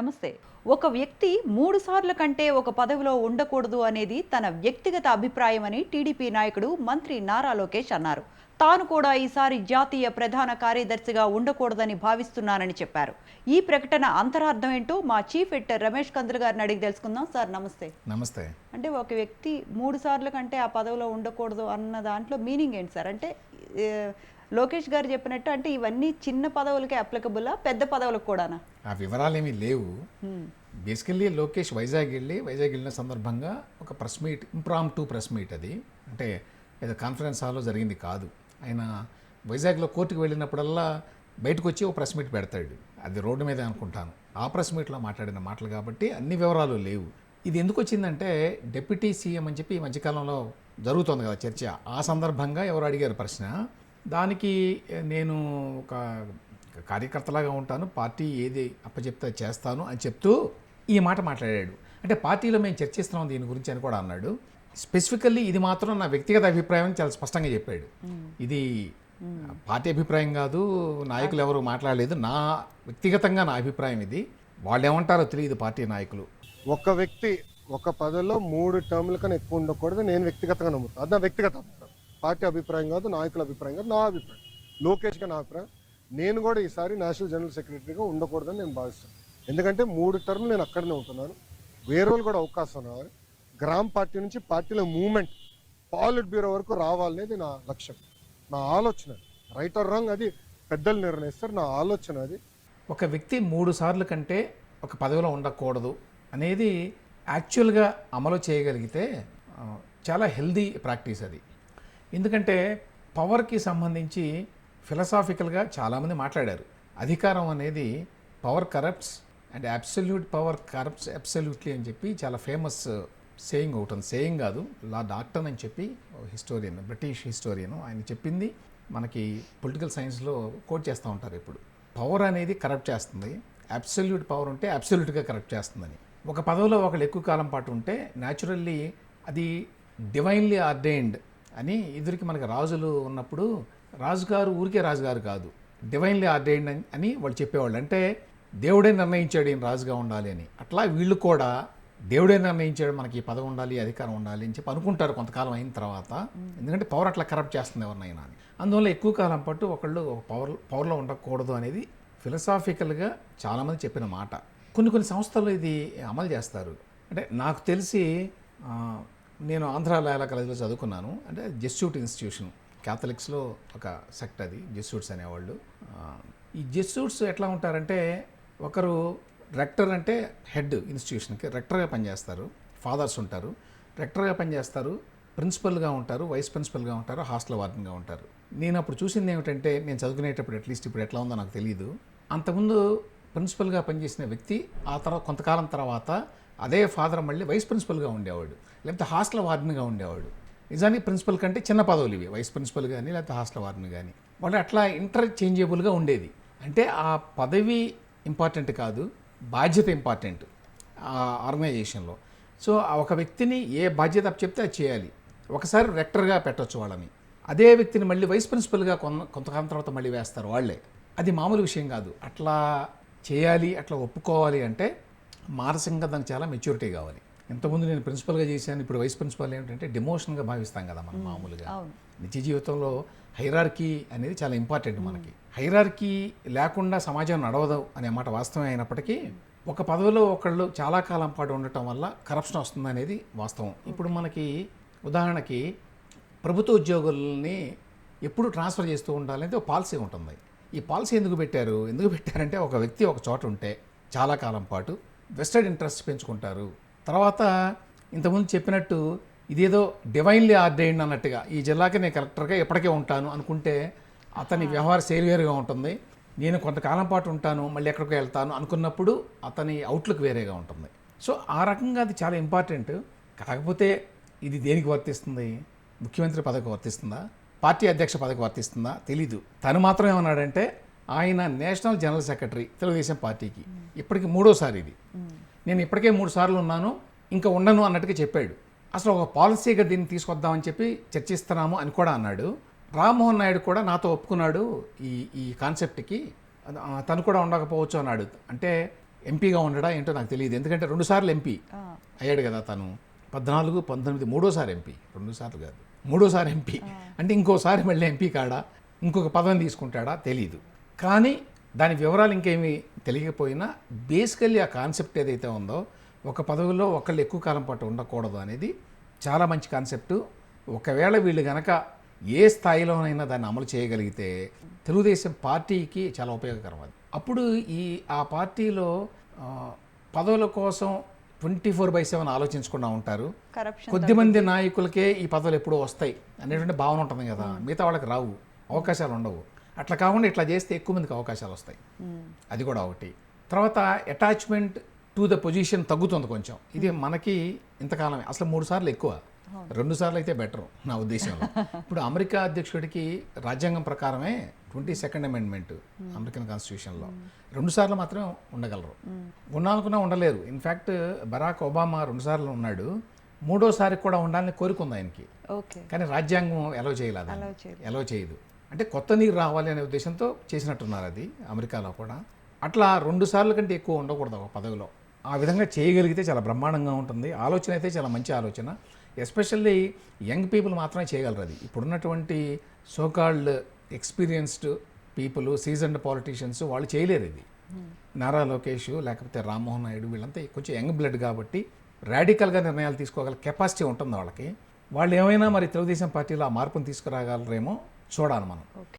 నమస్తే. ఒక వ్యక్తి మూడు సార్ల కంటే ఒక పదవిలో ఉండకూడదు అనేది తన వ్యక్తిగత అభిప్రాయం అని టీడీపీ నాయకుడు మంత్రి నారా లోకేష్ అన్నారు. తాను కూడా ఈసారి జాతీయ ప్రధాన కార్యదర్శిగా ఉండకూడదని భావిస్తున్నానని చెప్పారు. ఈ ప్రకటన అంతరార్థం ఏంటో మా చీఫ్ ఎడిటర్ రమేష్ కందులు గారిని అడిగి తెలుసుకుందాం. సార్ నమస్తే. నమస్తే. అంటే ఒక వ్యక్తి మూడు సార్ల కంటే ఆ పదవిలో ఉండకూడదు అన్న దాంట్లో మీనింగ్ ఏంటి సార్? అంటే లోకేష్ గారు చెప్పినట్టు అంటే ఇవన్నీ చిన్న పదవులకే అప్లికబుల్లా పెద్ద పదవులకు కూడానా? ఆ వివరాలు ఏమీ లేవు. బేసికల్లీ లోకేష్ వైజాగ్ వెళ్ళి వైజాగ్ వెళ్ళిన సందర్భంగా ఒక press meet impromptu press meet అది. అంటే ఏదో కాన్ఫరెన్స్ హాల్లో జరిగింది కాదు. ఆయన వైజాగ్లో కోర్టుకు వెళ్ళినప్పుడల్లా బయటకు వచ్చి ఒక ప్రెస్ మీట్ పెడతాడు. అది రోడ్డు మీదే అనుకుంటాను. ఆ ప్రెస్ మీట్లో మాట్లాడిన మాటలు కాబట్టి అన్ని వివరాలు లేవు. ఇది ఎందుకు వచ్చిందంటే డిప్యూటీ సీఎం అని చెప్పి ఈ మధ్యకాలంలో జరుగుతోంది కదా చర్చ. ఆ సందర్భంగా ఎవరు అడిగారు ప్రశ్న? దానికి నేను ఒక కార్యకర్తలాగా ఉంటాను పార్టీ ఏది అప్పచెప్తే చేస్తాను అని చెప్తూ ఈ మాట మాట్లాడాడు. అంటే పార్టీలో మేము చర్చిస్తున్నాం దీని గురించి అని కూడా అన్నాడు. స్పెసిఫికల్లీ ఇది మాత్రం నా వ్యక్తిగత అభిప్రాయం అని చాలా స్పష్టంగా చెప్పాడు. ఇది పార్టీ అభిప్రాయం కాదు నాయకులు ఎవరు మాట్లాడలేదు నా వ్యక్తిగతంగా నా అభిప్రాయం ఇది. వాళ్ళు ఏమంటారో తెలియదు పార్టీ నాయకులు. ఒక వ్యక్తి ఒక పదవిలో మూడు టర్ముల కన్నా ఎక్కువ ఉండకూడదు నేను వ్యక్తిగతంగా నమ్ముతాను అది నా వ్యక్తిగత. పార్టీ అభిప్రాయం కాదు నాయకుల అభిప్రాయం కాదు నా అభిప్రాయం. లోకేష్గా నా అభిప్రాయం. నేను కూడా ఈసారి నేషనల్ జనరల్ సెక్రటరీగా ఉండకూడదని నేను భావిస్తాను. ఎందుకంటే మూడు టర్మ్ నేను అక్కడనే ఉంటున్నాను. వేరే వాళ్ళు కూడా అవకాశం రావాలి. గ్రామ పార్టీ నుంచి పార్టీలో మూమెంట్ పాలిట్ బ్యూరో వరకు రావాలనేది నా లక్ష్యం. నా ఆలోచన రైట్ ఆర్ రాంగ్ అది. పెద్దలు నిర్ణయిస్తారు నా ఆలోచన అది. ఒక వ్యక్తి మూడు సార్లు కంటే ఒక పదవిలో ఉండకూడదు అనేది యాక్చువల్గా అమలు చేయగలిగితే చాలా హెల్దీ ప్రాక్టీస్ అది. ఎందుకంటే పవర్కి సంబంధించి ఫిలసాఫికల్గా చాలామంది మాట్లాడారు. అధికారం అనేది power corrupts and absolute power corrupts absolutely అని చెప్పి చాలా ఫేమస్ సేయింగ్ ఒకటి ఉంది. సేయింగ్ కాదు లా డాక్టర్ అని చెప్పి హిస్టోరియన్ బ్రిటిష్ హిస్టోరియన్ ఆయన చెప్పింది. మనకి పొలిటికల్ సైన్స్లో కోట్ చేస్తూ ఉంటారు ఇప్పుడు. పవర్ అనేది కరప్ట్ చేస్తుంది. అబ్సల్యూట్ పవర్ ఉంటే అబ్సల్యూట్గా కరప్ట్ చేస్తుందని. ఒక పదవిలో ఒకళ్ళు ఎక్కువ కాలం పాటు ఉంటే న్యాచురల్లీ అది డివైన్లీ ఆర్డైన్డ్ అని ఎదురికి మనకి రాజులు ఉన్నప్పుడు రాజుగారు ఊరికే రాజుగారు కాదు. డివైన్లీ ఆర్డైన్డ్ అని వాళ్ళు చెప్పేవాళ్ళు. అంటే దేవుడే నిర్ణయించాడు ఈయన రాజుగా ఉండాలి అని. అట్లా వీళ్ళు కూడా దేవుడే నిర్ణయించాడు మనకి ఈ పదవి ఉండాలి అధికారం ఉండాలి అని చెప్పి అనుకుంటారు కొంతకాలం అయిన తర్వాత. ఎందుకంటే పవర్ అట్లా కరప్ట్ చేస్తుంది ఎవరినైనా అని. అందువల్ల ఎక్కువ కాలం పాటు ఒకళ్ళు ఒక పవర్ పవర్లో ఉండకూడదు అనేది ఫిలసాఫికల్గా చాలామంది చెప్పిన మాట. కొన్ని కొన్ని సంస్థలు ఇది అమలు చేస్తారు. అంటే నాకు తెలిసి నేను ఆంధ్ర లయలా కాలేజీలో చదువుకున్నాను. అంటే జెస్యూట్ ఇన్స్టిట్యూషన్ క్యాథలిక్స్లో ఒక సెక్ట్ అది జెస్యూట్స్ అనేవాళ్ళు. ఈ జెస్యూట్స్ ఎట్లా ఉంటారంటే ఒకరు రెక్టర్ అంటే హెడ్ ఇన్స్టిట్యూషన్కి రెక్టర్గా పనిచేస్తారు ఫాదర్స్ ఉంటారు. రెక్టర్గా పనిచేస్తారు ప్రిన్సిపల్గా ఉంటారు వైస్ ప్రిన్సిపల్గా ఉంటారు హాస్టల్ వార్డెన్గా ఉంటారు. నేను అప్పుడు చూసింది ఏమిటంటే నేను చదువుకునేటప్పుడు అట్లీస్ట్ ఇప్పుడు ఎట్లా ఉందో నాకు తెలియదు అంతకుముందు ప్రిన్సిపల్గా పనిచేసిన వ్యక్తి ఆ తర్వాత కొంతకాలం తర్వాత అదే ఫాదర్ మళ్ళీ వైస్ ప్రిన్సిపల్గా ఉండేవాడు లేకపోతే హాస్టల్ వార్డెన్గా ఉండేవాడు. నిజానికి ప్రిన్సిపల్ కంటే చిన్న పదవులు ఇవి వైస్ ప్రిన్సిపల్ కానీ లేకపోతే హాస్టల్ వార్డెన్ కానీ. వాళ్ళు అట్లా ఇంటర్చేంజబుల్గా ఉండేది. అంటే ఆ పదవి ఇంపార్టెంట్ కాదు బాధ్యత ఇంపార్టెంట్ ఆ ఆర్గనైజేషన్లో. సో ఆ ఒక వ్యక్తిని ఏ బాధ్యత చెప్తే అది చేయాలి. ఒకసారి రెక్టర్గా పెట్టొచ్చు వాళ్ళని. అదే వ్యక్తిని మళ్ళీ వైస్ ప్రిన్సిపల్గా కొంత కొంతకాలం తర్వాత మళ్ళీ వేస్తారు వాళ్ళే. అది మామూలు విషయం కాదు. అట్లా చేయాలి అట్లా ఒప్పుకోవాలి అంటే మానసికంగా దానికి చాలా మెచ్యూరిటీ కావాలి. ఇంతకుముందు నేను ప్రిన్సిపల్గా చేశాను ఇప్పుడు వైస్ ప్రిన్సిపల్ ఏంటంటే డిమోషన్గా భావిస్తాం కదా మనం మామూలుగా. నిత్య జీవితంలో హైరార్కీ అనేది చాలా ఇంపార్టెంట్ మనకి. హైరార్కీ లేకుండా సమాజం నడవదు అనే మాట వాస్తవం అయినప్పటికీ ఒక పదవిలో ఒకళ్ళు చాలా కాలం పాటు ఉండటం వల్ల కరప్షన్ వస్తుంది అనేది వాస్తవం. ఇప్పుడు మనకి ఉదాహరణకి ప్రభుత్వ ఉద్యోగుల్ని ఎప్పుడు ట్రాన్స్ఫర్ చేస్తూ ఉండాలనేది ఒక పాలసీ ఉంటుంది. ఈ పాలసీ ఎందుకు పెట్టారు? ఎందుకు పెట్టారంటే ఒక వ్యక్తి ఒక చోట ఉంటే చాలా కాలం పాటు వెస్టెడ్ ఇంట్రెస్ట్ పెంచుకుంటారు. తర్వాత ఇంతకుముందు చెప్పినట్టు ఇదేదో డివైన్లీ ఆర్డైండ్ అన్నట్టుగా ఈ జిల్లాకి నేను కలెక్టర్గా ఎప్పటికే ఉంటాను అనుకుంటే అతని వ్యవహార శైలి వేరుగా ఉంటుంది. నేను కొంతకాలం పాటు ఉంటాను మళ్ళీ ఎక్కడికి వెళ్తాను అనుకున్నప్పుడు అతని అవుట్లుక్ వేరేగా ఉంటుంది. సో ఆ రకంగా అది చాలా ఇంపార్టెంట్ కాకపోతే ఇది దేనికి వర్తిస్తుంది? ముఖ్యమంత్రి పదవికి వర్తిస్తుందా? పార్టీ అధ్యక్ష పదవికి వర్తిస్తుందా? తెలీదు. తను మాత్రం ఏమన్నాడంటే ఆయన నేషనల్ జనరల్ సెక్రటరీ తెలుగుదేశం పార్టీకి. ఇప్పటికి మూడోసారి ఇది. నేను ఇప్పటికే మూడు సార్లు ఉన్నాను ఇంకా ఉండను అన్నట్టుగా చెప్పాడు. అసలు ఒక పాలసీగా దీన్ని తీసుకొద్దామని చెప్పి చర్చిస్తున్నాము అని కూడా అన్నాడు. రామ్మోహన్ నాయుడు కూడా నాతో ఒప్పుకున్నాడు ఈ ఈ కాన్సెప్ట్కి. తను కూడా ఉండకపోవచ్చు అన్నాడు. అంటే ఎంపీగా ఉండడా ఏంటో నాకు తెలియదు. ఎందుకంటే రెండుసార్లు ఎంపీ అయ్యాడు కదా తను. పద్నాలుగు పంతొమ్మిది మూడోసారి ఎంపీ. రెండు సార్లు కాదు. మూడోసారి ఎంపీ. అంటే ఇంకోసారి మళ్ళీ ఎంపీ కాడా? ఇంకొక పదవిని తీసుకుంటాడా? తెలియదు కానీ దాని వివరాలు ఇంకేమీ తెలియకపోయినా బేసికల్లీ ఆ కాన్సెప్ట్ ఏదైతే ఉందో ఒక పదవిలో ఒకళ్ళు ఎక్కువ కాలం పాటు ఉండకూడదు అనేది చాలా మంచి కాన్సెప్టు. ఒకవేళ వీళ్ళు గనక ఏ స్థాయిలోనైనా దాన్ని అమలు చేయగలిగితే తెలుగుదేశం పార్టీకి చాలా ఉపయోగకరం అది. అప్పుడు ఈ ఆ పార్టీలో పదవుల కోసం ట్వంటీ ఫోర్ బై సెవెన్ ఆలోచించకుండా ఉంటారు. కొద్దిమంది నాయకులకే ఈ పదవులు ఎప్పుడూ వస్తాయి అనేటువంటి భావన ఉంటుంది కదా. మిగతా వాళ్ళకి రావు. అవకాశాలు ఉండవు. అట్లా కాకుండా ఇట్లా చేస్తే ఎక్కువ మందికి అవకాశాలు వస్తాయి. అది కూడా ఒకటి. తర్వాత అటాచ్మెంట్ టు ద పొజిషన్ తగ్గుతుంది కొంచెం. ఇది మనకి ఇంతకాలమే. అసలు మూడు సార్లు ఎక్కువ. రెండు సార్లు అయితే బెటర్ నా ఉద్దేశంలో. ఇప్పుడు అమెరికా అధ్యక్షుడికి రాజ్యాంగం ప్రకారమే ట్వంటీ సెకండ్ అమెండ్మెంట్ అమెరికన్ కాన్స్టిట్యూషన్లో. రెండు సార్లు మాత్రమే ఉండగలరు. ఉండాలనుకున్నా ఉండలేరు. ఇన్ఫ్యాక్ట్ బరాక్ ఒబామా రెండు సార్లు ఉన్నాడు. మూడోసారి కూడా ఉండాలని కోరుకుంది ఆయనకి. కానీ రాజ్యాంగం ఎలో చేయలేదు. ఎలో చేయదు. అంటే కొత్త నీరు రావాలి అనే ఉద్దేశంతో చేసినట్టున్నారు అది అమెరికాలో కూడా. అట్లా రెండు సార్లు కంటే ఎక్కువ ఉండకూడదు ఒక పదవిలో. ఆ విధంగా చేయగలిగితే చాలా బ్రహ్మాండంగా ఉంటుంది. ఆలోచన అయితే చాలా మంచి ఆలోచన. ఎస్పెషల్లీ యంగ్ పీపుల్ మాత్రమే చేయగలరు అది. ఇప్పుడున్నటువంటి so called experienced people seasoned politicians వాళ్ళు చేయలేరు ఇది. నారా లోకేష్ లేకపోతే రామ్మోహన్ నాయుడు వీళ్ళంతా కొంచెం యంగ్ బ్లడ్ కాబట్టి రాడికల్గా నిర్ణయాలు తీసుకోగల కెపాసిటీ ఉంటుంది వాళ్ళకి. వాళ్ళు ఏమైనా మరి తెలుగుదేశం పార్టీలో ఆ మార్పును తీసుకురాగలరేమో చూడాలి మనం. ఓకే.